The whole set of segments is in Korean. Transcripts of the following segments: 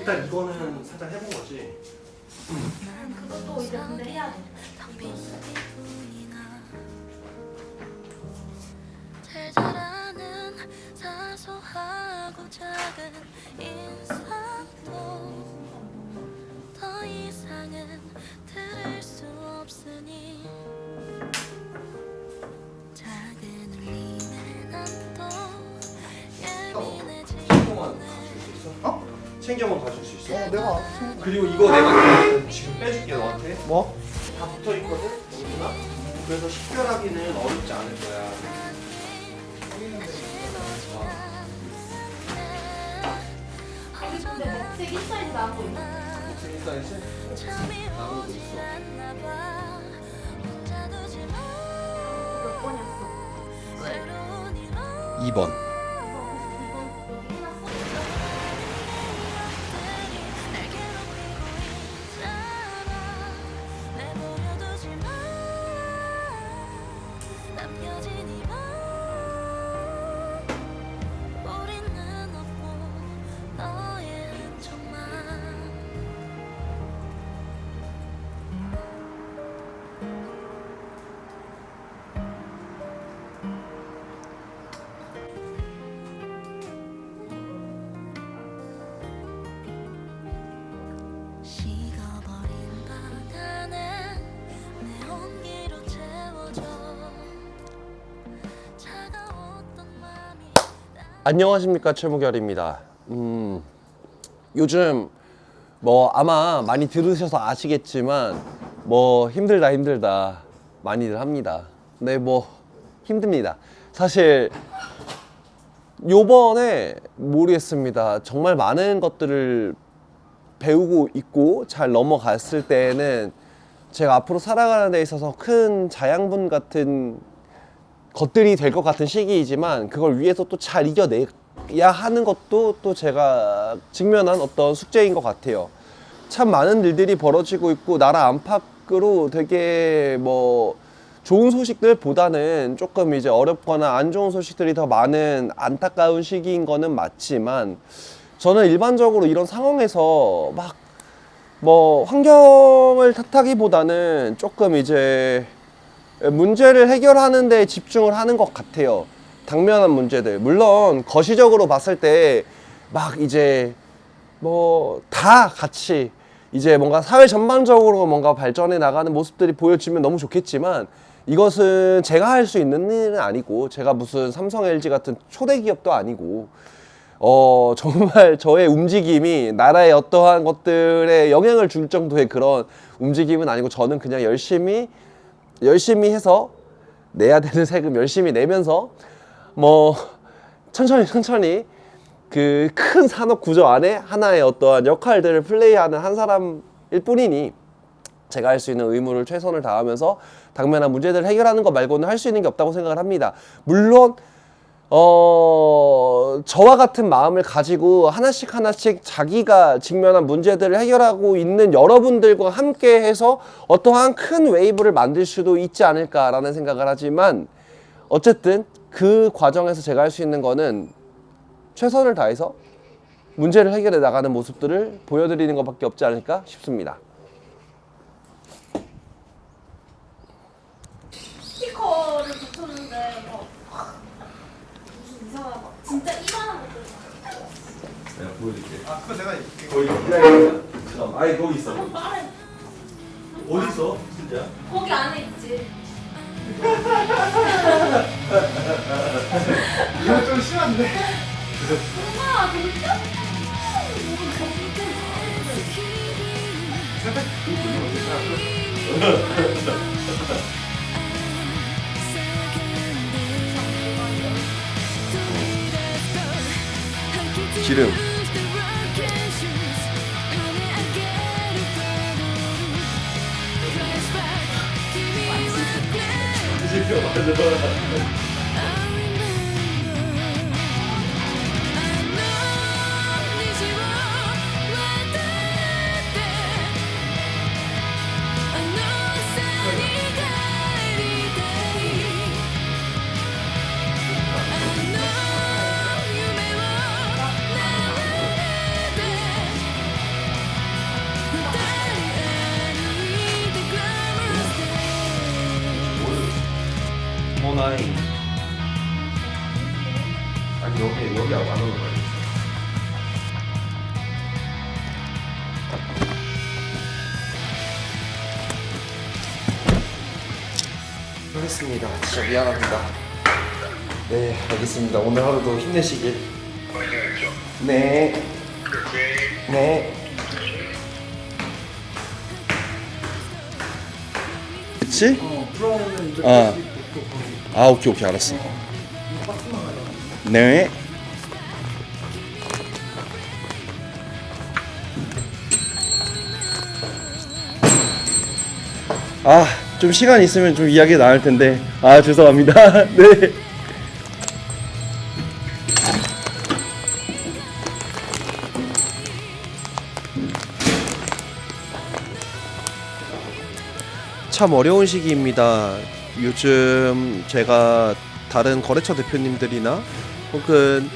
일단 이거는 살짝 해본 거지. 그것도 이제 근데 해야 돼. 잘 자라는 사소하고 작은 인 챙겨만 가줄 수 있어? 어 내가 알아서 그리고 이거 내가 지금 빼줄게 너한테. 뭐? 다 붙어 있거든, 여기나. 그래서 식별하기는 어렵지 않을 거야. 근데 인사이즈 있나? 나오고 있어. 몇 번이었어? 외로운 이런 2번 남겨진 안녕하십니까 최무결입니다. 음, 요즘 뭐 아마 많이 들으셔서 아시겠지만 뭐 힘들다 힘들다 많이들 합니다. 근데 뭐 힘듭니다. 사실 요번에 모르겠습니다. 정말 많은 것들을 배우고 있고 잘 넘어갔을 때에는 제가 앞으로 살아가는 데 있어서 큰 자양분 같은 것들이 될 것 같은 시기이지만 그걸 위해서 또 잘 이겨내야 하는 것도 또 제가 직면한 어떤 숙제인 것 같아요. 참 많은 일들이 벌어지고 있고 나라 안팎으로 되게 뭐 좋은 소식들보다는 조금 이제 어렵거나 안 좋은 소식들이 더 많은 안타까운 시기인 거는 맞지만 저는 일반적으로 이런 상황에서 막 뭐 환경을 탓하기보다는 조금 이제 문제를 해결하는 데 집중을 하는 것 같아요. 당면한 문제들. 물론 거시적으로 봤을 때 막 이제 뭐 다 같이 이제 뭔가 사회 전반적으로 뭔가 발전해 나가는 모습들이 보여지면 너무 좋겠지만 이것은 제가 할 수 있는 일은 아니고 제가 무슨 삼성 LG 같은 초대 기업도 아니고 어 정말 저의 움직임이 나라의 어떠한 것들에 영향을 줄 정도의 그런 움직임은 아니고 저는 그냥 열심히 열심히 해서 내야 되는 세금 열심히 내면서 뭐 천천히 천천히 그 큰 산업 구조 안에 하나의 어떠한 역할들을 플레이하는 한 사람일 뿐이니 제가 할 수 있는 의무를 최선을 다하면서 당면한 문제들을 해결하는 것 말고는 할 수 있는 게 없다고 생각을 합니다. 물론 어, 저와 같은 마음을 가지고 하나씩 하나씩 자기가 직면한 문제들을 해결하고 있는 여러분들과 함께 해서 어떠한 큰 웨이브를 만들 수도 있지 않을까라는 생각을 하지만 어쨌든 그 과정에서 제가 할 수 있는 거는 최선을 다해서 문제를 해결해 나가는 모습들을 보여드리는 것밖에 없지 않을까 싶습니다. 스티커를 붙였는데 막 무슨 이상한 막 진짜 이만한 것들 내가 보여줄게. 아 그거 내가 거기. 그럼 아니 거기 있어. 어디 있어? 진짜? 거기 안에 있지 이거 좀 심한데 엄마 진짜? 기름. ハハハハ! 전원할 아니 여기 여기 안 하는 거야. 하겠습니다. 진짜 미안합니다. 네, 알겠습니다. 오늘 하루도 힘내시길. 네. 네. 그치? 어, 프로는 이제 아. 아, 오케이, 오케이, 알았어. 네. 아, 좀 시간 있으면 좀 이야기 나눌 텐데. 아, 죄송합니다. 네. 참 어려운 시기입니다. 요즘 제가 다른 거래처 대표님들이나 혹은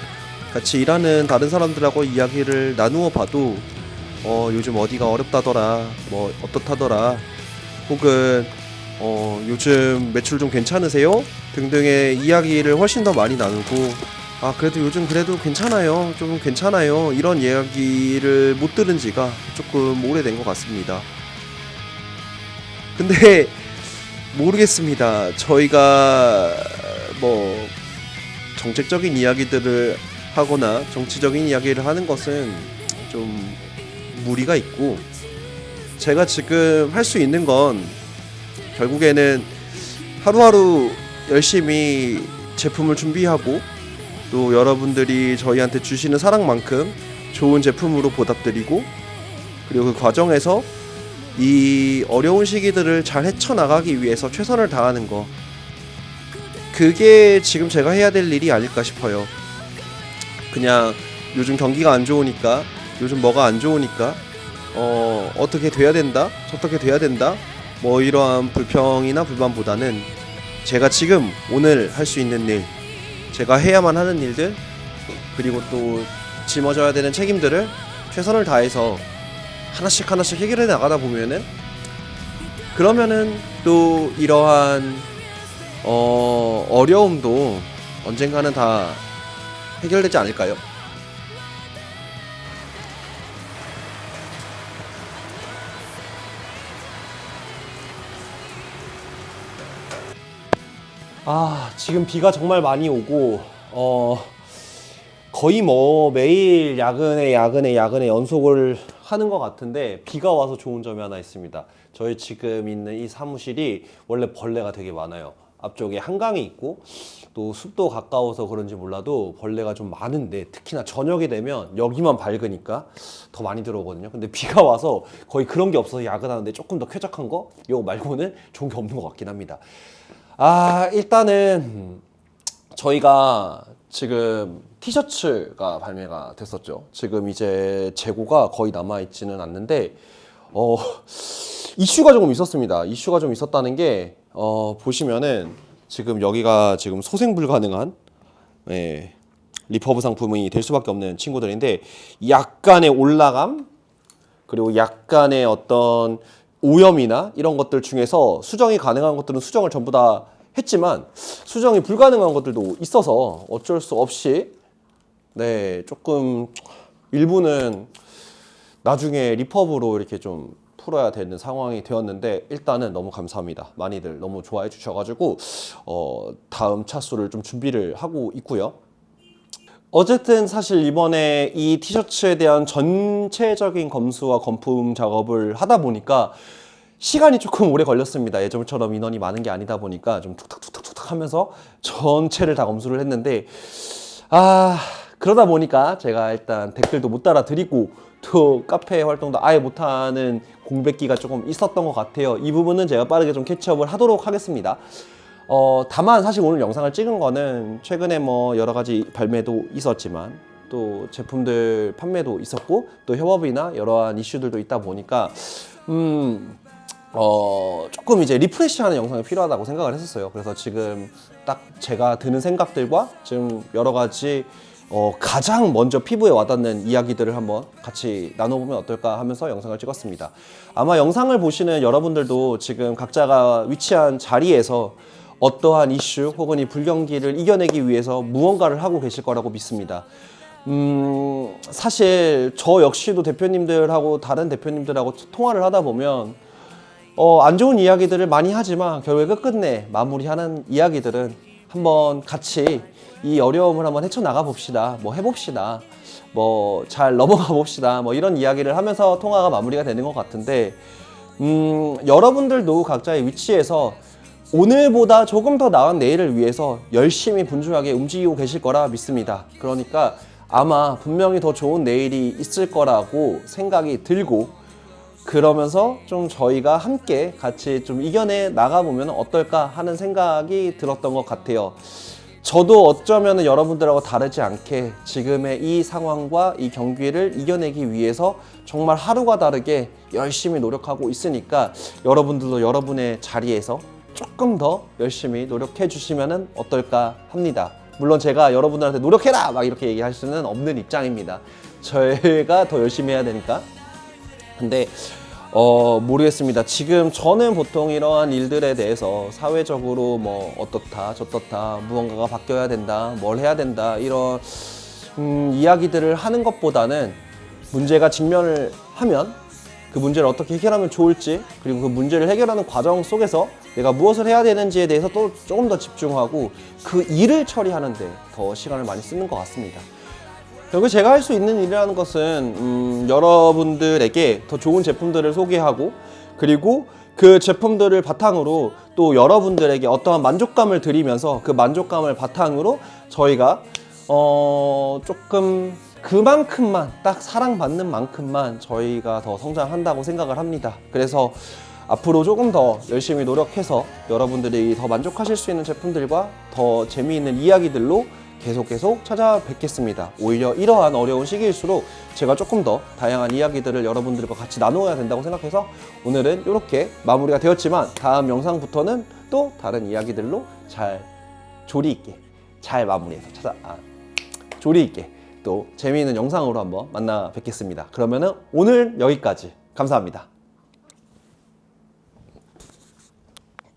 같이 일하는 다른 사람들하고 이야기를 나누어 봐도 어, 요즘 어디가 어렵다더라, 뭐 어떻다더라, 혹은 어, 요즘 매출 좀 괜찮으세요? 등등의 이야기를 훨씬 더 많이 나누고 아 그래도 요즘 그래도 괜찮아요, 좀 괜찮아요 이런 이야기를 못 들은 지가 조금 오래된 것 같습니다. 근데 모르겠습니다. 저희가 뭐 정책적인 이야기들을 하거나 정치적인 이야기를 하는 것은 좀 무리가 있고 제가 지금 할 수 있는 건 결국에는 하루하루 열심히 제품을 준비하고 또 여러분들이 저희한테 주시는 사랑만큼 좋은 제품으로 보답드리고 그리고 그 과정에서 이 어려운 시기들을 잘 헤쳐나가기 위해서 최선을 다하는 거. 그게 지금 제가 해야 될 일이 아닐까 싶어요. 그냥 요즘 경기가 안 좋으니까 요즘 뭐가 안 좋으니까 어 어떻게 돼야 된다? 저렇게 돼야 된다? 뭐 이러한 불평이나 불만보다는 제가 지금 오늘 할 수 있는 일 제가 해야만 하는 일들 그리고 또 짊어져야 되는 책임들을 최선을 다해서 하나씩 하나씩 해결해 나가다 보면은 그러면은 또 이러한 어 어려움도 언젠가는 다 해결되지 않을까요? 아 지금 비가 정말 많이 오고 어 거의 뭐 매일 야근에 야근에 야근에 연속을 하는 것 같은데 비가 와서 좋은 점이 하나 있습니다. 저희 지금 있는 이 사무실이 원래 벌레가 되게 많아요. 앞쪽에 한강이 있고 또 숲도 가까워서 그런지 몰라도 벌레가 좀 많은데 특히나 저녁이 되면 여기만 밝으니까 더 많이 들어오거든요. 근데 비가 와서 거의 그런 게 없어서 야근하는데 조금 더 쾌적한 거 이거 말고는 좋은 게 없는 것 같긴 합니다. 아 일단은 저희가 지금 티셔츠가 발매가 됐었죠. 지금 이제 재고가 거의 남아 있지는 않는데 어 이슈가 조금 있었습니다. 이슈가 좀 있었다는 게 어, 보시면은 지금 여기가 지금 소생 불가능한 예, 리퍼브 상품이 될 수밖에 없는 친구들인데 약간의 올라감 그리고 약간의 어떤 오염이나 이런 것들 중에서 수정이 가능한 것들은 수정을 전부 다 했지만 수정이 불가능한 것들도 있어서 어쩔 수 없이 네 조금 일부는 나중에 리퍼브로 이렇게 좀 풀어야 되는 상황이 되었는데 일단은 너무 감사합니다. 많이들 너무 좋아해 주셔가지고 어, 다음 차수를 좀 준비를 하고 있고요. 어쨌든 사실 이번에 이 티셔츠에 대한 전체적인 검수와 검품 작업을 하다 보니까 시간이 조금 오래 걸렸습니다. 예전처럼 인원이 많은 게 아니다 보니까 좀 툭탁툭탁툭탁 하면서 전체를 다 검수를 했는데 아 그러다 보니까 제가 일단 댓글도 못 달아드리고 또 카페 활동도 아예 못하는 공백기가 조금 있었던 것 같아요. 이 부분은 제가 빠르게 좀 캐치업을 하도록 하겠습니다. 어, 다만 사실 오늘 영상을 찍은 거는 최근에 뭐 여러 가지 발매도 있었지만 또 제품들 판매도 있었고 또 협업이나 여러한 이슈들도 있다 보니까 음, 어, 조금 이제 리프레시하는 영상이 필요하다고 생각을 했었어요. 그래서 지금 딱 제가 드는 생각들과 지금 여러 가지 어, 가장 먼저 피부에 와닿는 이야기들을 한번 같이 나눠보면 어떨까 하면서 영상을 찍었습니다. 아마 영상을 보시는 여러분들도 지금 각자가 위치한 자리에서 어떠한 이슈 혹은 이 불경기를 이겨내기 위해서 무언가를 하고 계실 거라고 믿습니다. 음, 사실 저 역시도 대표님들하고 다른 대표님들하고 통화를 하다 보면 어, 안 좋은 이야기들을 많이 하지만 결국에 끝끝내 마무리하는 이야기들은 한번 같이 이 어려움을 한번 헤쳐나가 봅시다. 뭐 해봅시다. 뭐 잘 넘어가 봅시다. 뭐 이런 이야기를 하면서 통화가 마무리가 되는 것 같은데, 음, 여러분들도 각자의 위치에서 오늘보다 조금 더 나은 내일을 위해서 열심히 분주하게 움직이고 계실 거라 믿습니다. 그러니까 아마 분명히 더 좋은 내일이 있을 거라고 생각이 들고, 그러면서 좀 저희가 함께 같이 좀 이겨내 나가보면 어떨까 하는 생각이 들었던 것 같아요. 저도 어쩌면 여러분들하고 다르지 않게 지금의 이 상황과 이 경기를 이겨내기 위해서 정말 하루가 다르게 열심히 노력하고 있으니까 여러분들도 여러분의 자리에서 조금 더 열심히 노력해 주시면 어떨까 합니다. 물론 제가 여러분들한테 노력해라! 막 이렇게 얘기할 수는 없는 입장입니다. 저희가 더 열심히 해야 되니까. 근데 어 모르겠습니다. 지금 저는 보통 이러한 일들에 대해서 사회적으로 뭐 어떻다 저떻다 무언가가 바뀌어야 된다 뭘 해야 된다 이런 음, 이야기들을 하는 것보다는 문제가 직면을 하면 그 문제를 어떻게 해결하면 좋을지 그리고 그 문제를 해결하는 과정 속에서 내가 무엇을 해야 되는지에 대해서 또 조금 더 집중하고 그 일을 처리하는데 더 시간을 많이 쓰는 것 같습니다. 결국 제가 할 수 있는 일이라는 것은 음, 여러분들에게 더 좋은 제품들을 소개하고 그리고 그 제품들을 바탕으로 또 여러분들에게 어떠한 만족감을 드리면서 그 만족감을 바탕으로 저희가 어 조금 그만큼만 딱 사랑받는 만큼만 저희가 더 성장한다고 생각을 합니다. 그래서 앞으로 조금 더 열심히 노력해서 여러분들이 더 만족하실 수 있는 제품들과 더 재미있는 이야기들로 계속 계속 찾아뵙겠습니다. 오히려 이러한 어려운 시기일수록 제가 조금 더 다양한 이야기들을 여러분들과 같이 나누어야 된다고 생각해서 오늘은 이렇게 마무리가 되었지만 다음 영상부터는 또 다른 이야기들로 잘 조리 있게 잘 마무리해서 찾아 아, 조리 있게 또 재미있는 영상으로 한번 만나 뵙겠습니다. 그러면은 오늘 여기까지 감사합니다.